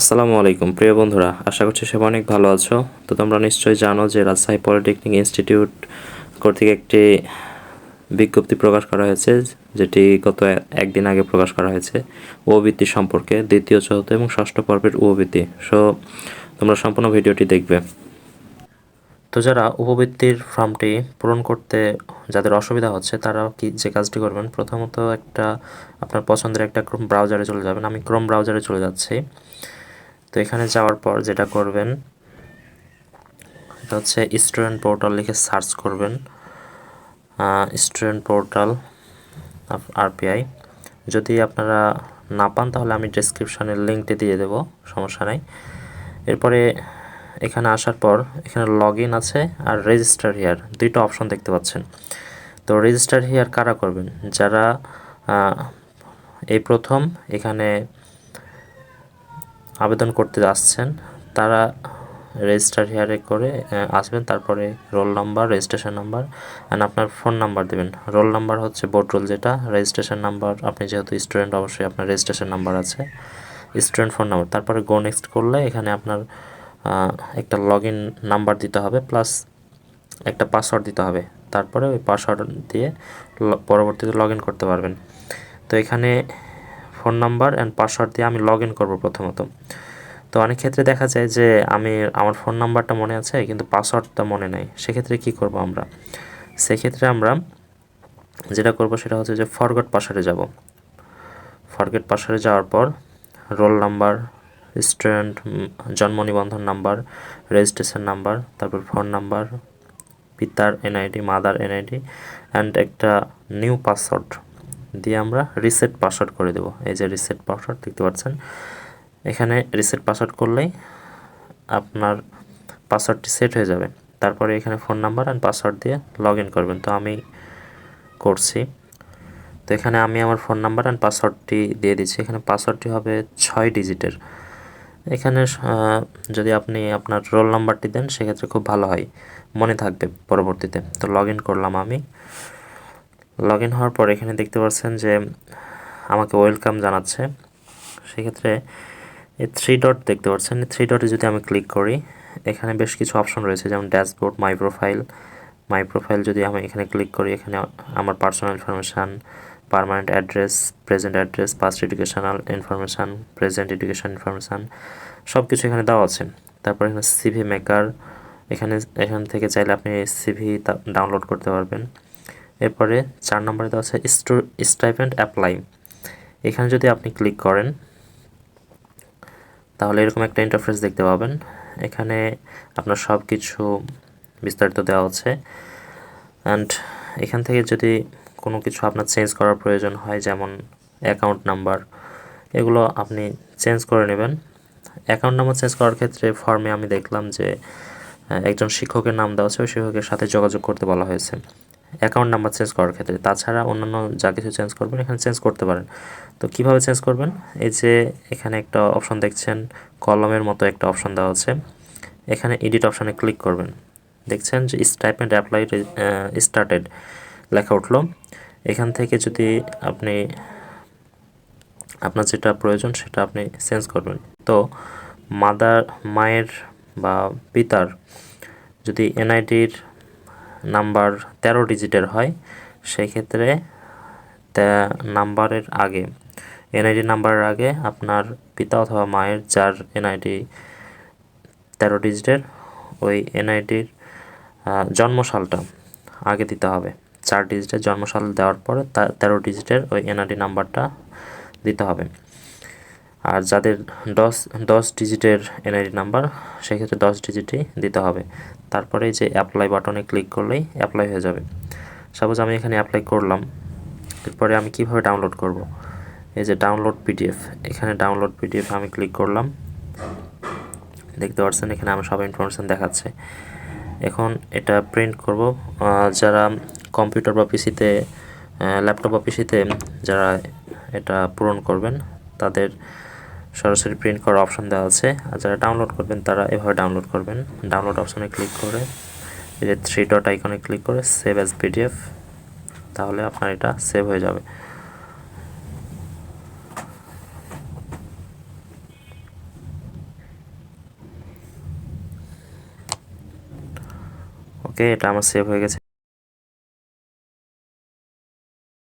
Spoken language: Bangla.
আসসালামু আলাইকুম। প্রিয় বন্ধুরা, আশা করছি সবাই অনেক ভালো আছো। তো তোমরা নিশ্চয়ই জানো যে রাজশাহী পলিটেকনিক ইনস্টিটিউট কর্তৃক একটি বিজ্ঞপ্তি প্রকাশ করা হয়েছে, যেটি গত একদিন আগে প্রকাশ করা হয়েছে ওবৃত্তি সম্পর্কে, দ্বিতীয়, চতুর্থ এবং ষষ্ঠ পর্বের ওবৃত্তি সো, তোমরা সম্পূর্ণ ভিডিওটি দেখবে। তো যারা উপবৃত্তির ফর্মটি পূরণ করতে যাদের অসুবিধা হচ্ছে তারা কি যে কাজটি করবেন? প্রথমত একটা আপনার পছন্দের একটা ক্রোম ব্রাউজারে চলে যাবেন। আমি ক্রোম ব্রাউজারে চলে যাচ্ছি। তো এখানে যাওয়ার পর যেটা করবেন, এটা হচ্ছে স্টুডেন্ট পোর্টাল লিখে সার্চ করবেন। স্টুডেন্ট পোর্টাল আরপিআই যদি আপনারা না পান, তাহলে আমি ডেসক্রিপশানের লিঙ্কটি দিয়ে দেবো, সমস্যা নাই। এরপরে এখানে আসার পর এখানে লগ আছে আর রেজিস্টার হিয়ার দুইটা অপশন দেখতে পাচ্ছেন। তো রেজিস্টার হিয়ার কারা করবেন? যারা এই প্রথম, এখানে আবেদন করতে আসছেন, তারা রেজিস্টার হিয়ারে করে আসবেন, তারপরে roll number, registration number and আপনার ফোন নাম্বার দেবেন। রোল নাম্বার হচ্ছে বোর্ড রোল যেটা, রেজিস্ট্রেশন নাম্বার, আপনি যেহেতু স্টুডেন্ট, অবশ্যই আপনার রেজিস্ট্রেশন নাম্বার আছে, স্টুডেন্ট ফোন নাম্বার। তারপরে গো নেক্সট করলে এখানে আপনার একটা লগ ইন নাম্বার দিতে হবে, প্লাস একটা পাসওয়ার্ড দিতে হবে। তারপরে ওই পাসওয়ার্ড দিয়ে পরবর্তীতে লগ ইন করতে পারবেন। তো এখানে ফোন নাম্বার অ্যান্ড পাসওয়ার্ড দিয়ে আমি লগ ইন করব প্রথমত। তো অনেক ক্ষেত্রে দেখা যায় যে আমি, আমার ফোন নাম্বারটা মনে আছে, কিন্তু পাসওয়ার্ডটা মনে নেই। সেক্ষেত্রে কি করব আমরা? সেক্ষেত্রে আমরা যেটা করব সেটা হচ্ছে যে ফরগট পাসওয়ার্ডে যাব। ফরগেট পাসওয়ার্ডে যাওয়ার পর রোল নাম্বার স্টুডেন্ট জন্ম নিবন্ধন নাম্বার রেজিস্ট্রেশন নাম্বার, তারপর ফোন নাম্বার, পিতার এনআইডি মাদার এনআইডি অ্যান্ড একটা নিউ পাসওয়ার্ড দিয়ে আমরা রিসেট পাসওয়ার্ড করে দেবো। এই যে রিসেট পাসওয়ার্ড দেখতে পাচ্ছেন? এখানে রিসেট পাসওয়ার্ড করলেই আপনার পাসওয়ার্ডটি সেট হয়ে যাবে। তারপরে এখানে ফোন নাম্বার অ্যান্ড পাসওয়ার্ড দিয়ে লগ করবেন। তো আমি করছি। তো এখানে আমি আমার ফোন নাম্বার অ্যান্ড পাসওয়ার্ডটি দিয়ে দিচ্ছি। এখানে পাসওয়ার্ডটি হবে ছয় ডিজিটের এখানে যদি আপনি আপনার রোল নাম্বারটি দেন, সেক্ষেত্রে খুব ভালো হয়। মনে থাকবে পরবর্তীতে। তো লগ করলাম আমি। লগ ইন হওয়ার পর এখানে দেখতে পাচ্ছেন যে আমাকে ওয়েলকাম জানাচ্ছে। সেক্ষেত্রে এই থ্রি ডট দেখতে পাচ্ছেন। থ্রি ডটে যদি আমি ক্লিক করি, এখানে বেশ কিছু অপশন রয়েছে, যেমন dashboard my profile my profile যদি আমি এখানে ক্লিক করি, এখানে আমার personal information permanent address present address past educational information present education information সব কিছু এখানে দেওয়া আছে। তারপর এখানে সিভি মেকার এখানে, এখান থেকে চাইলে আপনি সিভি ডাউনলোড করতে পারবেন। এরপরে চার নম্বরে দেওয়া আছে স্টাইপেন্ড অ্যাপ্লাই। এখানে যদি আপনি ক্লিক করেন, তাহলে এরকম একটা ইন্টারফেস দেখতে পাবেন। এখানে আপনার সব কিছু বিস্তারিত দেওয়া আছে। অ্যান্ড এখান থেকে যদি কোনো কিছু আপনার চেঞ্জ করার প্রয়োজন হয়, যেমন অ্যাকাউন্ট নাম্বার এগুলো আপনি চেঞ্জ করে নেবেন। অ্যাকাউন্ট নাম্বার চেঞ্জ করার ক্ষেত্রে ফর্মে আমি দেখলাম যে একজন শিক্ষকের নাম দেওয়া আছে, ওই শিক্ষকের সাথে যোগাযোগ করতে বলা হয়েছে। অ্যাকাউন্ট নাম্বার চেঞ্জ করার ক্ষেত্রে। তাছাড়া অন্যান্য যা কিছু চেঞ্জ করবেন, এখানে চেঞ্জ করতে পারেন। তো কীভাবে চেঞ্জ করবেন? এই যে এখানে একটা অপশন দেখছেন, কলমের মতো একটা অপশন দেওয়া আছে। এখানে এডিট অপশানে ক্লিক করবেন। দেখছেন যে স্টাইপেন্ড অ্যাপ্লাই স্টার্টেড লেখা উঠল। এখান থেকে যদি আপনি, আপনার যেটা প্রয়োজন সেটা আপনি চেঞ্জ করবেন। তো মাদার, মায়ের বা পিতার যদি এনআইডির নাম্বার তেরো ডিজিটের হয় সেই ক্ষেত্রে নাম্বারের আগে, এনআইডি নাম্বারের আগে আপনার পিতা অথবা মায়ের যার এনআইডি তেরো ডিজিটের, ওই এনআইডির জন্মসালটা আগে দিতে হবে। চার ডিজিটের জন্মসাল দেওয়ার পরে তেরো ডিজিটের ওই এনআইডি নাম্বারটা দিতে হবে। আর যাদের দশ দশ ডিজিটের এনআইডি নাম্বার, সেক্ষেত্রে দশ ডিজিটই দিতে হবে। তারপরে যে অ্যাপ্লাই বাটনে ক্লিক করলেই অ্যাপ্লাই হয়ে যাবে। সাপোজ আমি এখানে অ্যাপ্লাই করলাম, এরপরে আমি কীভাবে ডাউনলোড করব? এই যে ডাউনলোড পিডিএফ এখানে ডাউনলোড পিডিএফ আমি ক্লিক করলাম। দেখতে পাচ্ছেন এখানে আমার সব ইনফরমেশান দেখাচ্ছে। এখন এটা প্রিন্ট করব। যারা কম্পিউটার বা পিসিতে ল্যাপটপ বা পিসিতে যারা এটা পূরণ করবেন, তাদের সরাসরি প্রিন্ট করার অপশন দেওয়া আছে। আর যারা ডাউনলোড করবেন, তারা এভাবে ডাউনলোড করবেন। ডাউনলোড অপশনে ক্লিক করে, এই যে থ্রি ডট আইকনে ক্লিক করে সেভ অ্যাজ পিডিএফ তাহলে আপনার এটা সেভ হয়ে যাবে। ওকে এটা আমার সেভ হয়ে গেছে।